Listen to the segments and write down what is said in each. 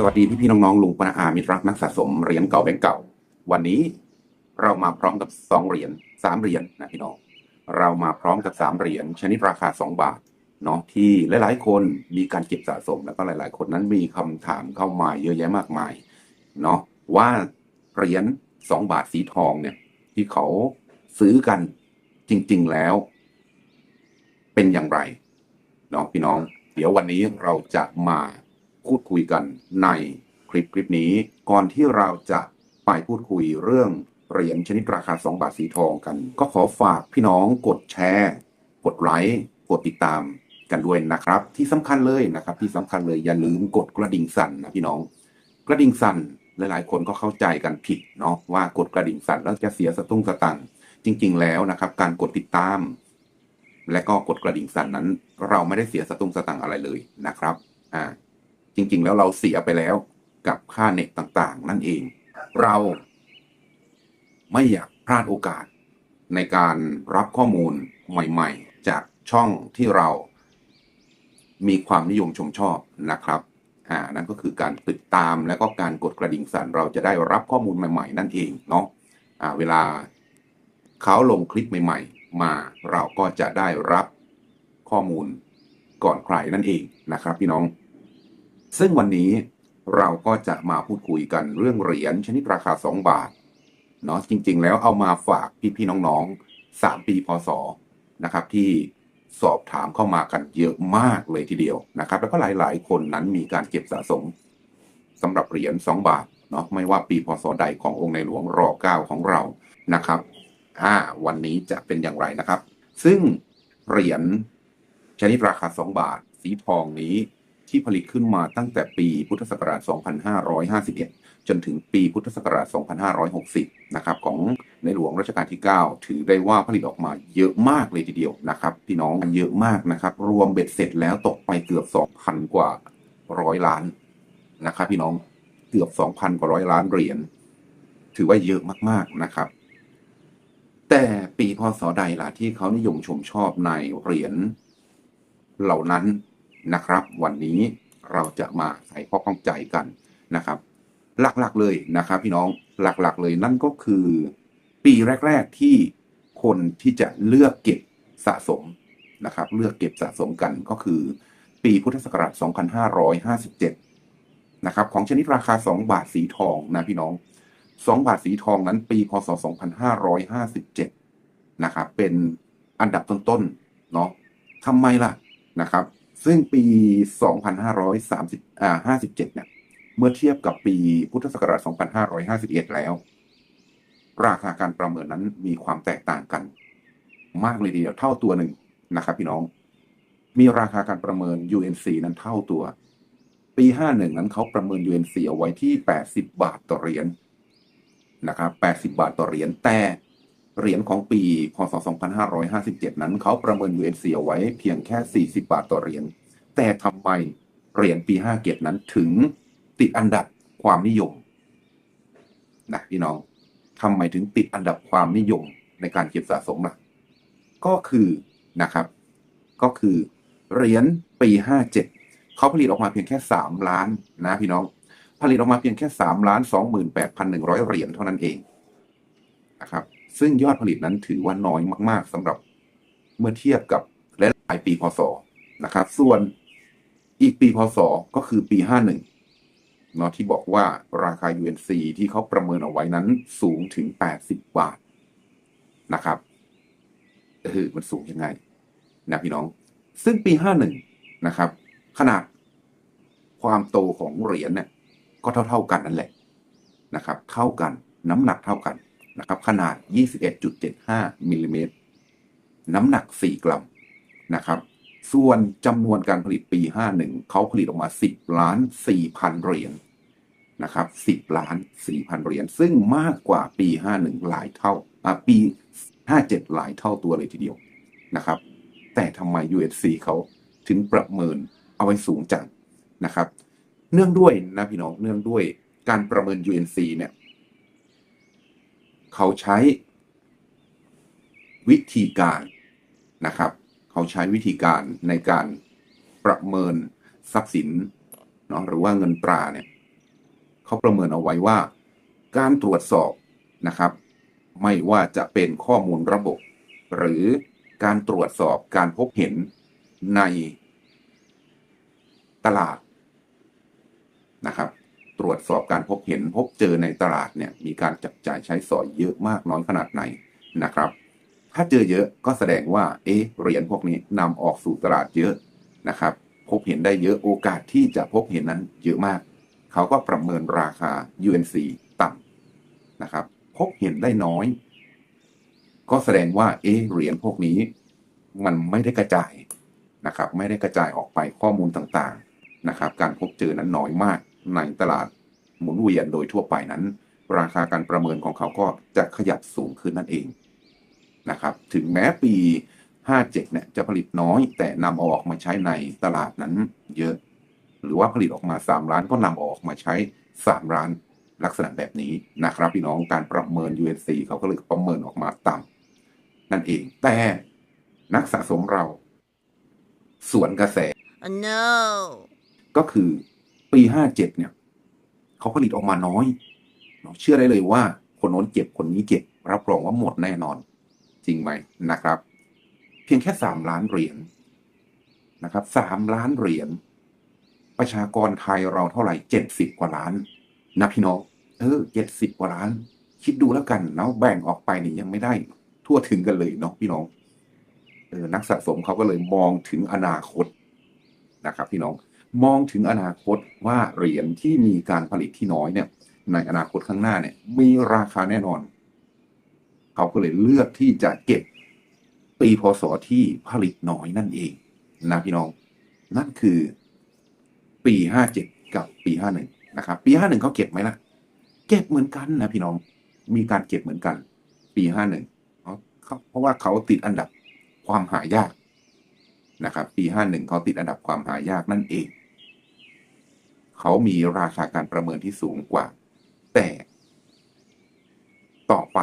สวัสดีพี่พี่ๆน้องๆลุงปนาอามิตรักนักสะสมเหรียญเก่าแบงก์เก่า วันนี้เรามาพร้อมกับสองเหรียญสามเหรียญนะพี่น้องเรามาพร้อมกับสามเหรียญชนิดราคาสองบาทเนาะที่หลายๆ คนมีการเก็บสะสม แล้วก็หลาย ๆ คนนั้นมีคำถามเข้ามาเยอะแยะมากมายเนาะว่าเหรียญสองบาทสีทองเนี่ย ที่เขาซื้อกันจริง ๆแล้ว เป็นอย่างไรเนาะพี่น้อง เดี๋ยววันนี้เราจะมา พูดคุยกันในคลิปคลิปนี้ ก่อนที่เราจะไปพูดคุยเรื่องเหรียญชนิดราคา 2 บาทสีทองกัน ก็ขอฝากพี่น้องกดแชร์ กดไลค์กดติดตามกันด้วยนะครับ ที่สำคัญเลยนะครับ ที่สำคัญเลยอย่าลืมกดกระดิ่งสั่นนะพี่น้อง กระดิ่งสั่นหลายๆ คนก็เข้าใจกันผิดเนาะว่ากดกระดิ่งสั่นแล้วจะเสียสตุ้งสตังค์จริง ๆ แล้วนะครับ การกดติดตาม และก็กดกระดิ่งสั่นนั้น เราไม่ได้เสียสตุ้งสตังค์อะไรเลยนะครับอ่า จริง ๆ แล้วเราเสียไปแล้วกับค่าเน็ตต่างๆ นั่นเอง เราไม่อยากพลาดโอกาสในการรับข้อมูลใหม่ ๆ จากช่องที่เรามีความนิยมชมชอบนะครับอ่านั่นก็คือการติดตามและก็การกดกระดิ่งสั่นเราจะได้รับข้อมูลใหม่ ๆ นั่นเองเนาะอ่าเวลาเขาลงคลิปใหม่ ๆ มาเราก็จะได้รับข้อมูลก่อนใครนั่นเองนะครับพี่น้อง ซึ่งวันนี้เราก็จะมาพูดคุยกันเรื่องเหรียญชนิดราคา 2 บาทเนาะจริง ๆ แล้วเอามาฝากพี่ๆน้องๆ 3 ปีพศนะครับที่สอบถามเข้ามากันเยอะมากเลยทีเดียวนะครับ แล้วก็หลายๆ คนนั้นมีการเก็บสะสมสำหรับเหรียญ2 บาทเนาะไม่ว่าปีพศใดขององค์ในหลวงรอ9ของเรานะครับอ่าวันนี้จะเป็นอย่างไรนะครับ ซึ่งเหรียญชนิดราคา 2 บาท สีทองนี้ ที่ผลิตขึ้นมาตั้งแต่ปีพุทธศักราช 2551 จนถึงปีพุทธศักราช 2560 นะครับของในหลวงรัชกาลที่ 9 ถือได้ว่าผลิตออกมาเยอะมากเลยทีเดียวนะครับพี่น้องเยอะมากนะครับ รวมเบ็ดเสร็จแล้วตกไปเกือบ 2,000 กว่าร้อยล้านนะครับพี่น้องเกือบ 2,000 กว่าร้อยล้านเหรียญถือว่าเยอะมากๆนะครับ แต่ปีพศใดล่ะที่เขานิยมชมชอบในเหรียญเหล่านั้น นะครับ วันนี้เราจะมาไขข้อข้องใจกันนะครับ หลักๆเลยนะครับ พี่น้องหลักๆเลยนั่นก็คือ ปีแรก ๆที่คนที่จะเลือกเก็บสะสมนะครับ เลือกเก็บสะสมกันก็คือ ปีพุทธศักราช 2557 นะครับ ของชนิดราคา 2 บาทสีทองนะพี่น้อง 2 บาทสีทองนั้นปีพศ 2557 นะครับ เป็นอันดับต้นๆเนาะทำไมล่ะนะครับ ซึ่งปี 2530อ่า57เนี่ยเมื่อเทียบกับปีพุทธศักราช 2551 แล้ว ราคาการประเมินนั้นมีความแตกต่างกัน มากเลยทีเดียวเท่าตัวหนึ่งนะครับ พี่น้อง มีราคาการประเมิน UNC นั้นเท่าตัว ปี 51 นั้นเขาประเมิน UNC เอาไว้ที่ 80 บาทต่อเหรียญนะครับ 80 บาทต่อเหรียญแต่ เหรียญของปี พศ 2557 นั้นเขาประเมิน UNC เอาไว้เพียงแค่ 40 บาทต่อเหรียญ แต่ทำไมเหรียญปี 57 นั้นถึงติดอันดับความนิยมนะพี่น้องทำไมถึงติดอันดับความนิยมในการเก็บสะสมล่ะ ก็คือนะครับ ก็คือเหรียญปี 57 เขาผลิตออกมาเพียงแค่ 3 ล้านนะพี่น้อง ผลิตออกมาเพียงแค่3ล้าน28,100 เหรียญเท่านั้นเองนะครับ ซึ่งยอดผลิตนั้นถือว่าน้อยมาก ๆสำหรับเมื่อเทียบกับหลายปีพศนะครับ ส่วนอีกปีพศก็คือปี 51เนาะที่บอกว่าราคา UNC ที่เขาประเมินเอาไว้นั้นสูงถึง 80 บาทนะครับเออมันสูงยังไงนะพี่น้อง ซึ่งปี 51 นะครับ ขนาดความโตของเหรียญเนี่ยก็เท่า ๆกันนั่นแหละนะครับ เท่ากันน้ำหนักเท่ากัน นะครับขนาด 21.75มิลลิเมตรน้ำหนัก 4 กรัมนะครับ ส่วนจำนวนการผลิตปี 51 เขาผลิตออกมา 10 ล้าน 4,000 เหรียญนะครับ 10 ล้าน 4,000 เหรียญ ซึ่งมากกว่าปี 51 หลายเท่าอ่าปี 57 หลายเท่าตัวเลยทีเดียวนะครับ แต่ทำไม USC เขาถึงประเมินเอาไว้สูงจังนะครับ เนื่องด้วยนะพี่น้อง เนื่องด้วยการประเมิน UNC เนี่ย เขาใช้วิธีการนะครับ เขาใช้วิธีการในการประเมินทรัพย์สินเนาะหรือว่าเงินตราเนี่ยเขาประเมินเอาไว้ว่า การตรวจสอบนะครับ ไม่ว่าจะเป็นข้อมูลระบบ หรือการตรวจสอบการพบเห็นในตลาดนะครับ ตรวจสอบการพบเห็นพบเจอในตลาดเนี่ยมีการจับจ่ายใช้สอยเยอะมากน้อยขนาดไหนนะครับ ถ้าเจอเยอะก็แสดงว่าเอ๊ะเหรียญพวกนี้นำออกสู่ตลาดเยอะนะครับ พบเห็นได้เยอะโอกาสที่จะพบเห็นนั้นเยอะมาก เขาก็ประเมินราคา UNC ต่ำนะครับ พบเห็นได้น้อย ก็แสดงว่าเอ๊ะเหรียญพวกนี้ มันไม่ได้กระจายนะครับ ไม่ได้กระจายออกไปข้อมูลต่างๆนะครับ การพบเจอนั้นน้อยมาก ในตลาดหมุนเวียนโดยทั่วไปนั้น ราคาการประเมินของเขาก็จะขยับสูงขึ้นนั่นเองนะครับถึงแม้ปี 57 เนี่ยจะผลิตน้อยแต่นำเอาออกมาใช้ในตลาดนั้นเยอะ หรือว่าผลิตออกมา 3 ล้านก็นำเอาออกมาใช้ 3 ล้านลักษณะแบบนี้นะครับพี่น้องการประเมิน UNC เขาก็เลยประเมินออกมาต่ำนั่นเอง แต่นักสะสมเรา สวนกระแส Oh no. ก็คือ ปี57เจ็ดเนี่ยเขาผลิตออกมาน้อย เชื่อได้เลยว่าคนโน้นเจ็บคนนี้เจ็บ รับรองว่าหมดแน่นอน จริงไหมนะครับ เพียงแค่สามล้านเหรียญนะครับสามล้านเหรียญประชากรไทยเราเท่าไหร่เจ็ดสิบกว่าล้านนะพี่น้องเออเจ็ดสิบกว่าล้าน คิดดูแล้วกันเนาะแบ่งออกไปนี่ยังไม่ได้ ทั่วถึงกันเลยเนาะพี่น้องเออนักสะสมเขาก็เลยมองถึงอนาคตนะครับ พี่น้อง มองถึงอนาคตว่าเหรียญที่มีการผลิตที่น้อยเนี่ย ในอนาคตข้างหน้าเนี่ย มีราคาแน่นอน เขาก็เลยเลือกที่จะเก็บปีพศที่ผลิตน้อยนั่นเองนะพี่น้อง นั่นคือ ปีห้าเจ็ดกับปีห้าหนึ่งนะครับ ปีห้าหนึ่งเขาเก็บไหมล่ะ เก็บเหมือนกันนะพี่น้องมีการเก็บเหมือนกัน ปีห้าหนึ่งเพราะว่าเขาติดอันดับความหายากนะครับ ปีห้าหนึ่งเขาติดอันดับความหายากนั่นเอง เขามีราคาการประเมินที่สูงกว่า แต่ ต่อไป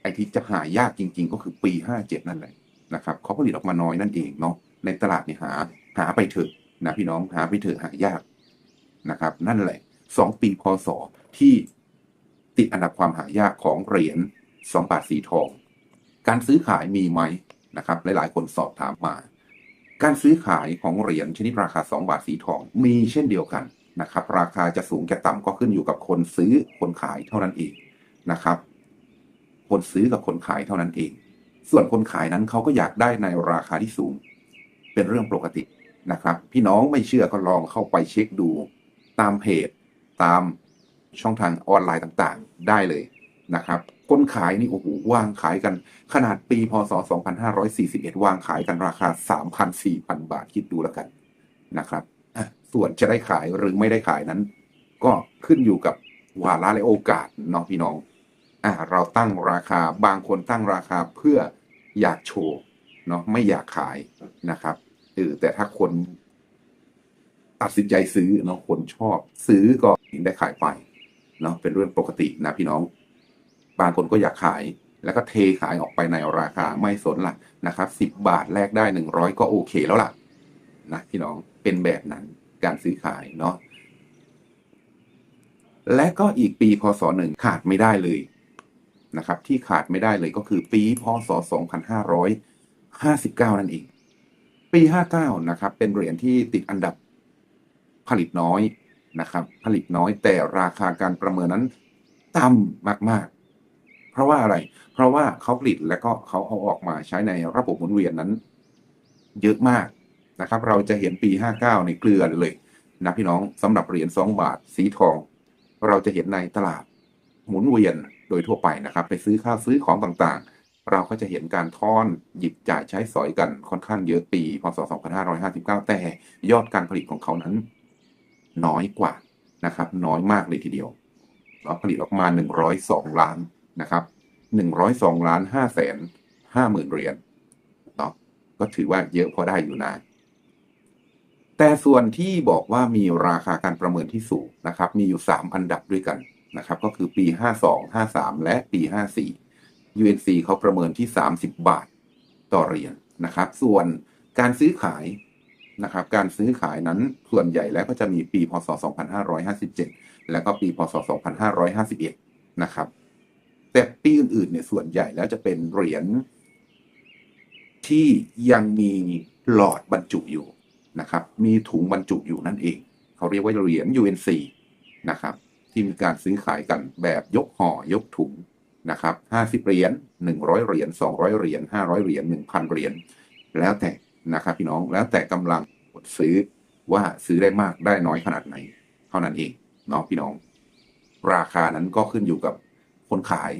ไอ้ที่จะหายากจริง ๆ ก็คือปีห้าเจ็ดนั่นแหละนะครับเขาผลิตออกมาน้อยนั่นเองเนาะในตลาดเนี่ยหา หาไปเถอะนะพี่น้องหาไปเถอะหายากนะครับ นั่นแหละสองปีพศที่ติดอันดับความหายากของเหรียญสองบาทสีทอง การซื้อขายมีไหมนะครับ หลายๆ คนสอบถามมา การซื้อขายของเหรียญชนิดราคา 2 บาทสีทองมีเช่นเดียวกัน นะครับ ราคาจะสูงจะต่ำก็ขึ้นอยู่กับคนซื้อคนขายเท่านั้นเองนะครับ คนซื้อกับคนขายเท่านั้นเอง ส่วนคนขายนั้นเขาก็อยากได้ในราคาที่สูง เป็นเรื่องปกตินะครับ พี่น้องไม่เชื่อก็ลองเข้าไปเช็คดู ตามเพจตามช่องทางออนไลน์ต่างๆ ได้เลยนะครับคนขายนี่โอ้โหวางขายกันขนาดปีพศ 2541 วางขายกันราคา 3,000-4,000 บาทคิดดูแล้วกันนะครับ ส่วนจะได้ขายหรือไม่ได้ขายนั้น ก็ขึ้นอยู่กับวาระและโอกาสเนาะพี่น้องอ่าเราตั้งราคาบางคนตั้งราคาเพื่ออยากโชว์เนาะไม่อยากขายนะครับเออแต่ถ้าคนตัดสินใจซื้อเนาะคนชอบซื้อก็ได้ขายไปเนาะเป็นเรื่องปกตินะพี่น้อง บางคนก็อยากขาย แล้วก็เทขายออกไปในราคาไม่สนละนะครับสิบบาทแลกได้หนึ่งร้อยก็โอเคแล้วล่ะนะพี่น้องเป็นแบบนั้น การซื้อขายเนาะและก็อีกปีพศหนึ่งขาดไม่ได้เลยนะครับ ที่ขาดไม่ได้เลยก็คือปีพศ 2559 นั่นเอง ปี 59 นะครับ เป็นเหรียญที่ติดอันดับผลิตน้อยนะครับ ผลิตน้อยแต่ราคาการประเมินนั้นต่ำมาก ๆ เพราะว่าอะไร เพราะว่าเขาผลิตและก็เขาเอาออกมาใช้ในระบบหมุนเวียนนั้น เยอะมาก นะครับเราจะเห็นปี 59ในเกลือเลยนะพี่น้องสำหรับเหรียญ2บาทสีทอง เราจะเห็นในตลาดหมุนเวียนโดยทั่วไปนะครับ ไปซื้อข้าวซื้อของต่างๆ เราก็จะเห็นการทอนหยิบจ่ายใช้สอยกันค่อนข้างเยอะปีพศ 2559 แต่ยอดการผลิตของเขานั้น น้อยกว่านะครับ น้อยมากเลยทีเดียวเราผลิตออกมา 102 ล้านนะครับ 102 ล้าน5แสน5หมื่นเหรียญเนาะก็ถือว่าเยอะพอได้อยู่นะ แต่ส่วนที่บอกว่ามีราคาการประเมินที่สูงนะครับมีอยู่ 3 อันดับด้วยกันนะครับก็คือปี 52 53 และปี 54 UNC เขาประเมินที่ 30 บาทต่อเหรียญนะครับ ส่วนการซื้อขายนะครับการซื้อขายนั้นส่วนใหญ่แล้วก็จะมีปี พศ 2557 แล้วก็ปี พศ 2551 นะครับ แต่ปีอื่นๆเนี่ยส่วนใหญ่แล้วจะเป็นเหรียญที่ยังมีหลอดบรรจุอยู่ นะครับ มีถุงบรรจุอยู่นั่นเอง เขาเรียกว่าเหรียญ UNC นะครับ ที่มีการซื้อขายกันแบบยกห่อยกถุงนะครับ50เหรียญ100เหรียญ200เหรียญ500เหรียญ1,000เหรียญแล้วแต่นะครับพี่น้องแล้วแต่กำลังกดซื้อว่าซื้อได้มากได้น้อยขนาดไหน เท่านั้นเองเนาะพี่น้อง ราคานั้นก็ขึ้นอยู่กับคนขาย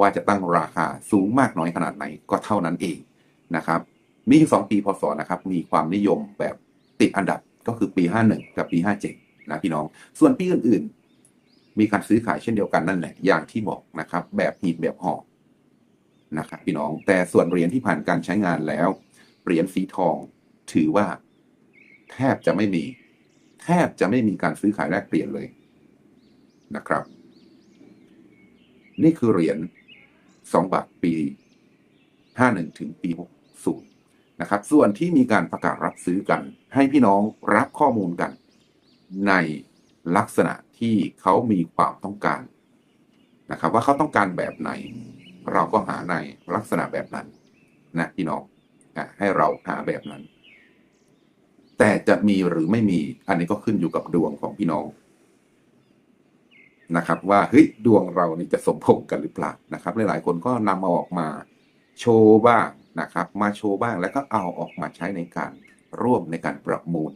ว่าจะตั้งราคาสูงมากน้อยขนาดไหนก็เท่านั้นเองนะครับมีอยู่สองปีพศนะครับ มีความนิยมแบบ ติดอันดับก็คือปี 51 กับปี 57 นะพี่น้อง ส่วนปีอื่นๆ มีการซื้อขายเช่นเดียวกันนั่นแหละ อย่างที่บอกนะครับ แบบหีบแบบห่อนะครับพี่น้อง แต่ส่วนเหรียญที่ผ่านการใช้งานแล้ว เหรียญสีทองถือว่า แทบจะไม่มี แทบจะไม่มีการซื้อขายแลกเปลี่ยนเลยนะครับ นี่คือเหรียญสองบาทปีห้าหนึ่งถึงปีหกศู นะครับ ส่วนที่มีการประกาศรับซื้อกัน ให้พี่น้องรับข้อมูลกัน ในลักษณะที่เขามีความต้องการนะครับ ว่าเขาต้องการแบบไหน เราก็หาในลักษณะแบบนั้นนะพี่น้องให้เราหาแบบนั้น แต่จะมีหรือไม่มี อันนี้ก็ขึ้นอยู่กับดวงของพี่น้องนะครับว่าเฮ้ยดวงเรานี่จะสมพงกันหรือเปล่านะครับ หลายๆคนก็นำมาออกมา โชว์บ้าง นะครับ มาโชว์บ้างแล้วก็เอาออกมาใช้ในการร่วมในการประมูล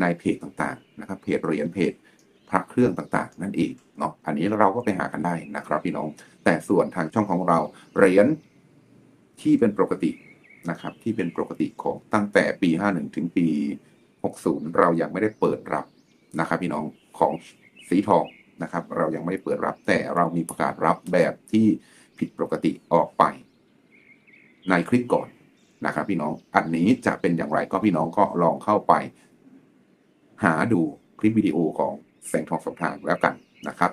ในเพจต่างๆนะครับเพจเหรียญเพจพระเครื่องต่างๆ นั่นเองเนาะอันนี้เราก็ไปหากันได้นะครับพี่น้อง แต่ส่วนทางช่องของเราเหรียญที่เป็นปกตินะครับที่เป็นปกติของตั้งแต่ปี 51 ถึงปี 60 เรายังไม่ได้เปิดรับนะครับพี่น้องของสีทองนะครับ เรายังไม่ได้เปิดรับแต่เรามีประกาศรับแบบที่ผิดปกติออกไป ในคลิปก่อนนะครับพี่น้อง อันนี้จะเป็นอย่างไรก็พี่น้องก็ลองเข้าไป หาดูคลิปวิดีโอของแสงทองสมทางแล้วกันนะครับ